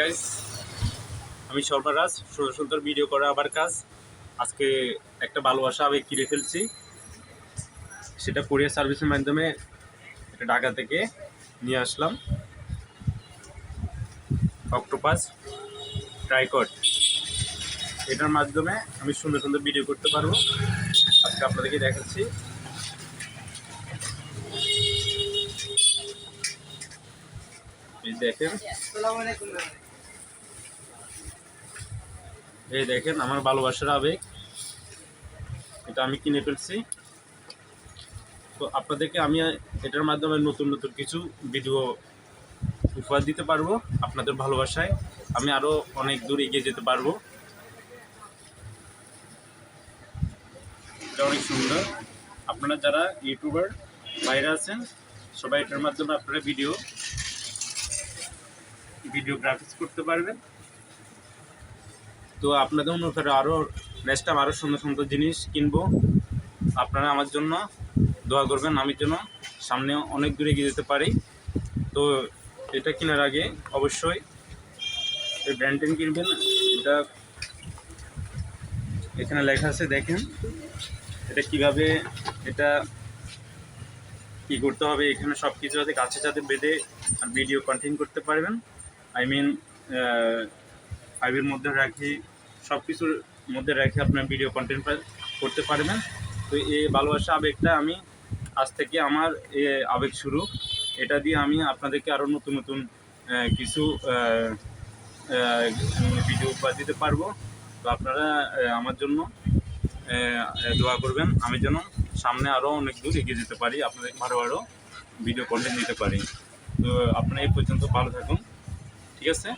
Guys আমি সর্বরাজ সুন্দর সুন্দর ভিডিও করা আবার কাজ। আজকে একটা ভালোবাসা আবেগ কিনে ফেলছি। সেটা কোরিয়ার সার্ভিসের মাধ্যমে এটা ঢাকা থেকে নিয়ে আসলাম। অক্টোপাস ট্রাইকট এটার মাধ্যমে আমি সুন্দর সুন্দর ভিডিও করতে পারব। আজকে আপনাদেরকে দেখাচ্ছি। দেখেন। এই দেখেন, আমার ভালোবাসার আবেগ। এটা আমি কিনে ফেলছি। তো আপনাদেরকে আমি এটার মাধ্যমে নতুন নতুন কিছু ভিডিও উপহার দিতে পারব আপনাদের ভালোবাসায়। আমি আরও অনেক দূর এগিয়ে যেতে পারব। এটা অনেক সুন্দর। আপনারা যারা ইউটিউবার বাইরে আছেন, সবাই এটার মাধ্যমে আপনারা ভিডিও ভিডিও গ্রাফিক্স করতে পারবেন। তো আপনাদের অনুসারে আরও নেক্সট টাইম আরও সুন্দর সুন্দর জিনিস কিনবো। আপনারা আমার জন্য দোয়া করবেন, আমি যেন সামনে অনেক দূরে এগিয়ে যেতে পারি। তো এটা কেনার আগে অবশ্যই এই ব্র্যান্ডেন কিনবেন। এটা এখানে লেখা আছে, দেখেন এটা কীভাবে, এটা কি করতে হবে, এখানে সব কিছু আছে গাছের সাথে বেঁধে আর ভিডিও কন্টিনিউ করতে পারবেন। আই মিন ফাইভের মধ্যে রাখি সব কিছুর মধ্যে রেখে আপনার ভিডিও কন্টেন্ট করতে পারবেন। তো এই ভালোবাসা আবেগটা আমি আজ থেকে আমার এ আবেগ শুরু। এটা দিয়ে আমি আপনাদেরকে আরও নতুন নতুন কিছু ভিডিও উপহার দিতে পারব। তো আপনারা আমার জন্য দোয়া করবেন। আমি যেন সামনে আরও অনেক দূর এগিয়ে যেতে পারি, আপনাদের আরও আরও ভিডিও কন্টেন্ট দিতে পারি। তো আপনারা এই পর্যন্ত ভালো থাকুন। ঠিক আছে?